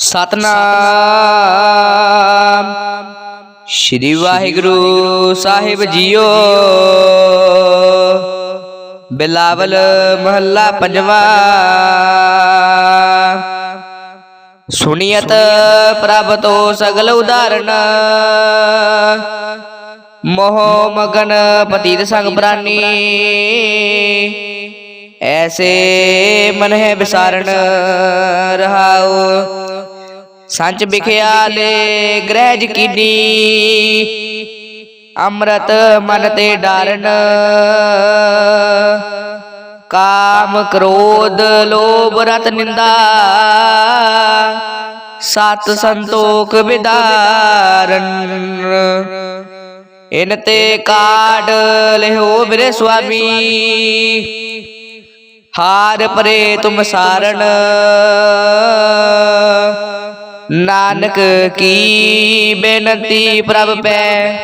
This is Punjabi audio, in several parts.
ਸਤਨਾਮ। ਸ਼੍ਰੀ ਵਾਹਿਗੁਰੂ ਸਾਹਿਬ ਜੀਓ। ਬਿਲਾਵਲ ਮਹੱਲਾ ਪੰਜਵਾ। ਸੁਨੀਅਤ ਪ੍ਰਭ ਤੋ ਸਗਲ ਉਦਾਹਰਣ। ਮੋਹ ਮਗਨ ਪਤੀਤ ਸੰਗ ਪ੍ਰਾਨੀ। ਐਸੇ ਮਨ ਹੈ ਵਿਸਾਰਣ ਰਹਾਉ। ਸੰਚ ਵਿਖਿਆਲੇ ਗ੍ਰਹਿਜ ਕੀਨੀ। ਅੰਮ੍ਰਿਤ ਮਨ ਤੇ ਡਾਰਨ ਕਾਮ ਕ੍ਰੋਧ ਲੋਭ ਰਤ ਨਿੰਦਾ। ਸਤ ਸੰਤੋਖ ਵਿਦਾਰਨ ਇਨ ਤੇ ਕਾਢ ਲਿਓ ਮੇਰੇ ਸੁਆਮੀ। ਹਾਰ ਪਰੇ ਤੁਮ ਸਾਰਣ। ਨਾਨਕ ਕੀ ਬੇਨਤੀ ਪ੍ਰਭ ਪੈ?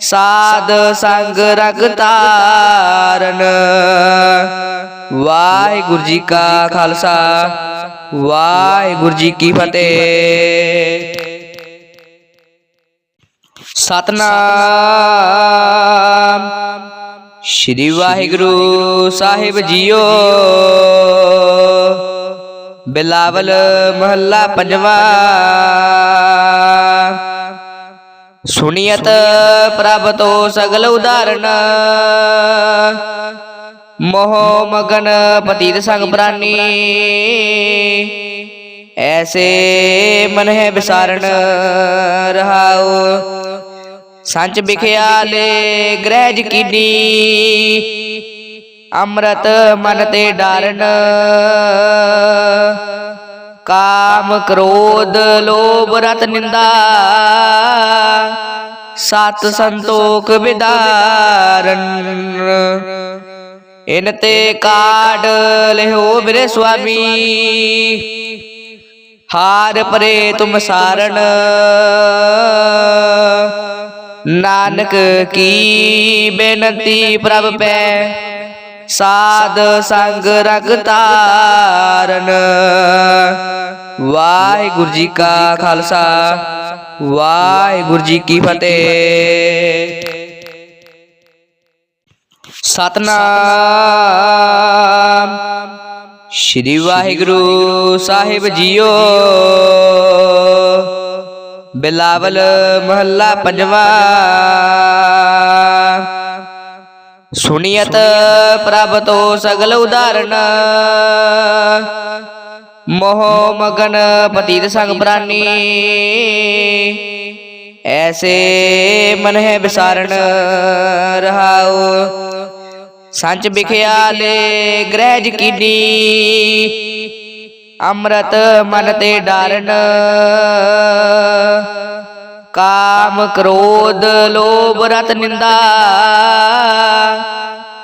ਸਾਧ ਸੰਗ ਰਗ ਤਾਰਨ। ਵਾਹਿਗੁਰੂ ਜੀ ਕਾ ਖਾਲਸਾ। ਵਾਹਿਗੁਰੂ ਜੀ ਕੀ ਫਤਿਹ। ਸਤਨਾਮ। ਸ਼੍ਰੀ ਵਾਹਿਗੁਰੂ ਸਾਹਿਬ ਜੀਓ। ਬਿਲਾਵਲ ਮਹੱਲਾ ਪੰਜਵਾ। ਸੁਨੀਅਤ ਪ੍ਰਭ ਤੋ ਸਗਲ ਉਦਾਹਰਣ। ਮੋਹ ਮਗਨ ਪਤੀਤ ਸੰਗ ਪ੍ਰਾਨੀ। ਐਸੇ ਮਨ ਹੈ ਵਿਸਾਰਣ ਰਹਾਉ। ਸੰਚ ਵਿਖਿਆਲੇ ਗ੍ਰਹਿਜ ਕੀਨੀ। ਅੰਮ੍ਰਿਤ ਮਨ ਤੇ ਡਾਰਨ। ਕਾਮ ਕ੍ਰੋਧ ਲੋਭ ਰਤ ਨਿੰਦਾ। ਸਤ ਸੰਤੋਖ ਵਿਦਾਰਨ। ਇਨ ਤੇ ਕਾਢ ਲਿਓ ਮੇਰੇ ਸੁਆਮੀ। ਹਾਰ ਪਰੇ ਤੁਮ ਸਾਰਣ। ਨਾਨਕ ਕੀ ਬੇਨਤੀ ਪ੍ਰਭ ਪੈ, ਸਾਧ ਸੰਗ ਰਗ ਤਾਰਨ ਵਾਹਿਗੁਰੂ ਜੀ ਕਾ ਖਾਲਸਾ, ਵਾਹਿਗੁਰੂ ਜੀ ਕੀ ਫਤਿਹ। ਸਤਨਾਮ। ਸ਼੍ਰੀ ਵਾਹਿਗੁਰੂ ਸਾਹਿਬ ਜੀਓ। ਬਿਲਾਵਲ ਮਹੱਲਾ ਪੰਜਵਾ। ਸੁਨੀਅਤ ਪ੍ਰਭ ਤੋ ਸਗਲ ਉਦਾਹਰਣ। ਮੋਹ ਮਗਨ ਪਤੀਤ ਸੰਗ ਪ੍ਰਾਨੀ। ਐਸੇ ਮਨ ਹੈ ਵਿਸਾਰਣ ਰਹਾਉ। ਸੰਚ ਵਿਖਿਆਲੇ ਗ੍ਰਹਿ ਕੀਨੀ। ਅੰਮ੍ਰਿਤ ਮਨ ਤੇ ਡਾਰਨ। ਕਾਮ ਕ੍ਰੋਧ, ਲੋਭ, ਰਤ ਨਿੰਦਾ।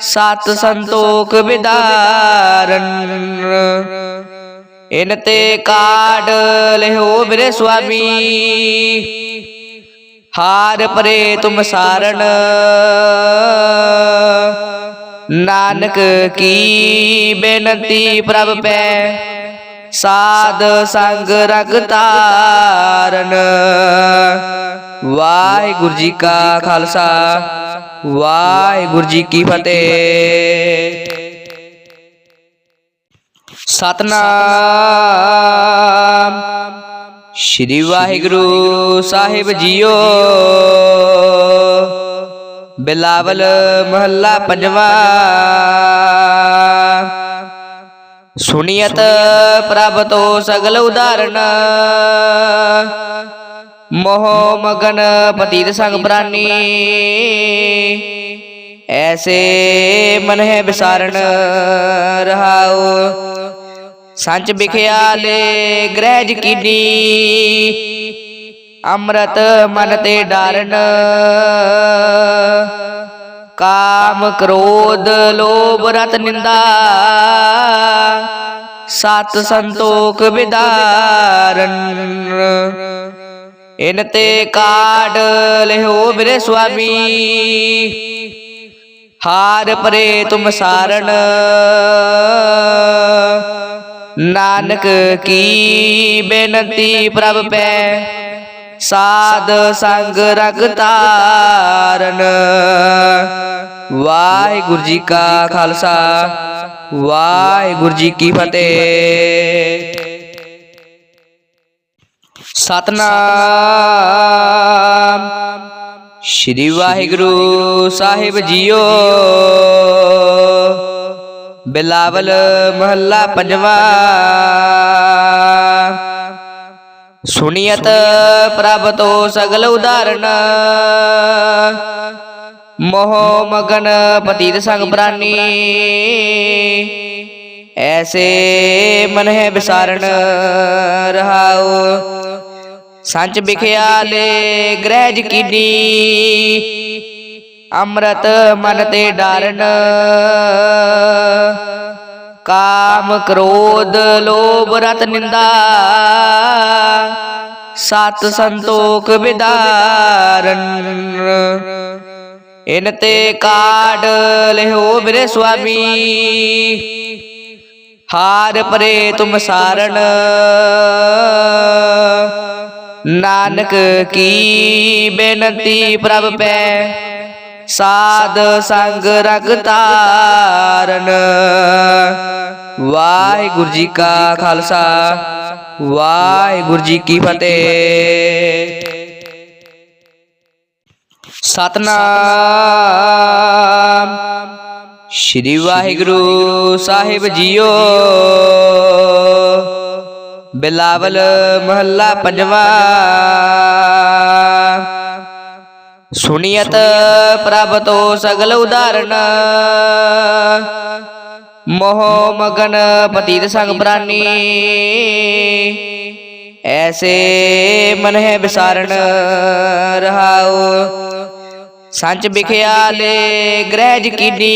ਸਤ ਸੰਤੋਖ ਵਿਦਾਰਨ। ਇਨ ਤੇ ਕਾਢ ਲਿਓ ਮੇਰੇ ਸੁਆਮੀ। ਹਾਰ ਪਰੇ ਤੁਮ ਸਾਰਣ। ਨਾਨਕ ਕੀ ਬੇਨਤੀ ਪ੍ਰਭ ਪੈ। ਸਾਧ ਸੰਗ ਰਗ ਵਾਹਿਗੁਰੂ ਜੀ ਕਾ ਖਾਲਸਾ, ਵਾਹਿਗੁਰੂ ਜੀ ਕੀ ਫਤਿਹ। ਸਤਨਾਮ। ਸ਼੍ਰੀ ਵਾਹਿਗੁਰੂ ਸਾਹਿਬ ਜੀਓ। ਬਿਲਾਵਲ ਮਹੱਲਾ ਪੰਜਵਾ। ਸੁਨੀਅਤ ਪ੍ਰਭ ਤੋ ਸਗਲ ਉਦਾਹਰਣ। ਮੋਹ ਮਗਨ ਪਤੀਤ ਸੰਗ ਪ੍ਰਾਨੀ। ਐਸੇ ਮਨ ਹੈ ਵਿਸਾਰਣ ਰਹਾਉ। ਸੰਚ ਵਿਖਿਆਲੇ ਗ੍ਰਹਿਜ ਕੀਨੀ ਅੰਮ੍ਰਿਤ ਮਨ ਤੇ ਡਾਰਨ ਕਾਮ ਕ੍ਰੋਧ, ਲੋਭ, ਰਤ ਨਿੰਦਾ। ਸਤ ਸੰਤੋਖ ਵਿਦਾਰਨ। ਇਨ ਤੇ ਕਾਢ ਲਿਓ ਮੇਰੇ ਸੁਆਮੀ। ਹਾਰ ਪਰੇ ਤੁਮ ਸਾਰਣ। ਨਾਨਕ ਕੀ ਬੇਨਤੀ ਪ੍ਰਭ ਪੈ। ਸਾਧ ਸੰਗ ਰਗ ਵਾਹਿਗੁਰੂ ਜੀ ਕਾ ਖਾਲਸਾ, ਵਾਹਿਗੁਰੂ ਜੀ ਕੀ ਫਤਿਹ। ਸਤਨਾਮ। ਸ਼੍ਰੀ ਵਾਹਿਗੁਰੂ ਸਾਹਿਬ ਜੀਓ। ਬਿਲਾਵਲ ਮਹੱਲਾ ਪੰਜਵਾ। ਸੁਨੀਅਤ ਪ੍ਰਭ ਤੋ ਸਗਲ ਉਦਾਹਰਣ। ਮੋਹ ਮਗਨ ਪਤੀਤ ਸੰਗ ਪ੍ਰਾਨੀ। ਐਸੇ ਮਨ ਹੈ ਵਿਸਾਰਣ ਰਹਾਉ। ਸੰਚ ਬਿਖਿਆਲੇ ਗ੍ਰਹਿਜ ਕੀਨੀ। ਅੰਮ੍ਰਿਤ ਮਨ ਤੇ ਡਾਰਨ ਕਾਮ ਕ੍ਰੋਧ, ਲੋਭ, ਰਤ ਨਿੰਦਾ। ਸਤ ਸੰਤੋਖ ਵਿਦਾਰਨ। ਇਨ ਤੇ ਕਾਢ ਲਿਓ ਮੇਰੇ ਸੁਆਮੀ। ਹਾਰ ਪਰੇ ਤੁਮ ਸਾਰਣ। ਨਾਨਕ ਕੀ ਬੇਨਤੀ ਪ੍ਰਭ ਪੈ। ਸਾਧ ਸੰਗ ਰਗ ਵਾਹਿਗੁਰੂ ਜੀ ਕਾ ਖਾਲਸਾ, ਵਾਹਿਗੁਰੂ ਜੀ ਕੀ ਫਤਿਹ। ਸਤਨਾਮ। ਸ਼੍ਰੀ ਵਾਹਿਗੁਰੂ ਸਾਹਿਬ ਜੀਓ। ਬਿਲਾਵਲ ਮਹੱਲਾ ਪੰਜਵਾ। ਸੁਨੀਅਤ ਪ੍ਰਭ ਤੋ ਸਗਲ ਉਦਾਹਰਣ। ਮੋਹ ਮਗਨ ਪਤੀਤ ਸੰਗ ਪ੍ਰਾਨੀ। ਐਸੇ ਮਨ ਹੈ ਵਿਸਾਰਣ ਰਹਾਉ। ਸੰਚ ਬਿਖਿਆਲੇ ਗ੍ਰਹਿਜ ਕੀਨੀ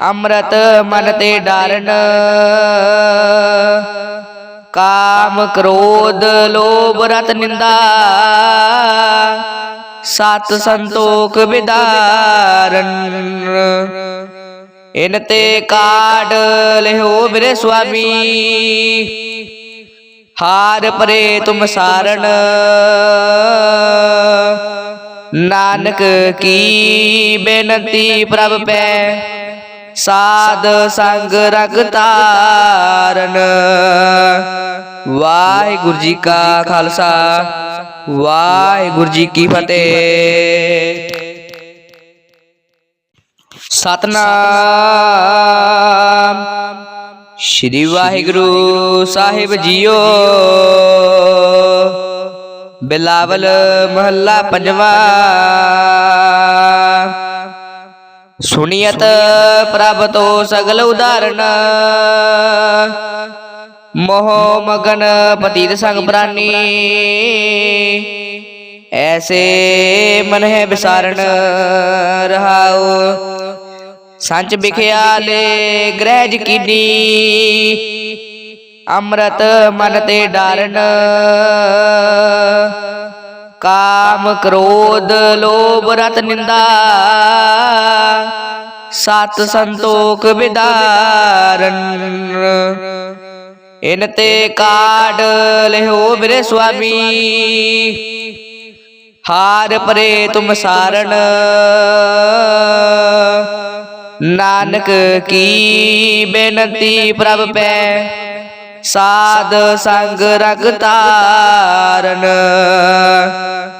ਅੰਮ੍ਰਿਤ ਮਨ ਤੇ ਡਾਰਨ ਕਾਮ ਕ੍ਰੋਧ, ਲੋਭ, ਰਤ ਨਿੰਦਾ। ਸਤ ਸੰਤੋਖ ਵਿਦਾਰਨ। ਇਨ ਤੇ ਕਾਢ ਲਿਓ ਮੇਰੇ ਸੁਆਮੀ। ਹਾਰ ਪਰੇ ਤੁਮ ਸਾਰਣ। ਨਾਨਕ ਕੀ ਬੇਨਤੀ ਪ੍ਰਭ ਪੈ। ਸਾਧ ਸੰਗ ਰਗ ਤਾਰਨ ਵਾਹਿਗੁਰੂ ਜੀ ਕਾ ਖਾਲਸਾ, ਵਾਹਿਗੁਰੂ ਜੀ ਕੀ ਫਤਿਹ। ਸਤਨਾਮ। ਸ਼੍ਰੀ ਵਾਹਿਗੁਰੂ ਸਾਹਿਬ ਜੀਓ। ਬਿਲਾਵਲ ਮਹੱਲਾ ਪੰਜਵਾ। ਸੁਨੀਅਤ ਪ੍ਰਭ ਤੋ ਸਗਲ ਉਦਾਹਰਣ। ਮੋਹ ਮਗਨ ਪਤੀਤ ਸੰਗ ਪ੍ਰਾਨੀ। ਐਸੇ ਮਨ ਹੈ ਵਿਸਾਰਣ ਰਹਾਉ। ਸੰਚ ਵਿਖਿਆਲੇ ਗ੍ਰਹਿਜ ਕੀਨੀ ਅੰਮ੍ਰਿਤ ਮਨ ਤੇ ਡਾਰਨ ਕਾਮ ਕ੍ਰੋਧ ਲੋਭ ਰਤ ਨਿੰਦਾ। ਸਤ ਸੰਤੋਖ ਵਿਦਾਰਨ। ਇਨ ਤੇ ਕਾਢ ਲਿਓ ਮੇਰੇ ਸੁਆਮੀ। ਹਾਰ ਪਰੇ ਤੁਮ ਸਾਰਣ। ਨਾਨਕ ਕੀ ਬੇਨਤੀ ਪ੍ਰਭ ਪੈ। ਸਾਧ ਸੰਗ ਰਗ ਤਾਰਨ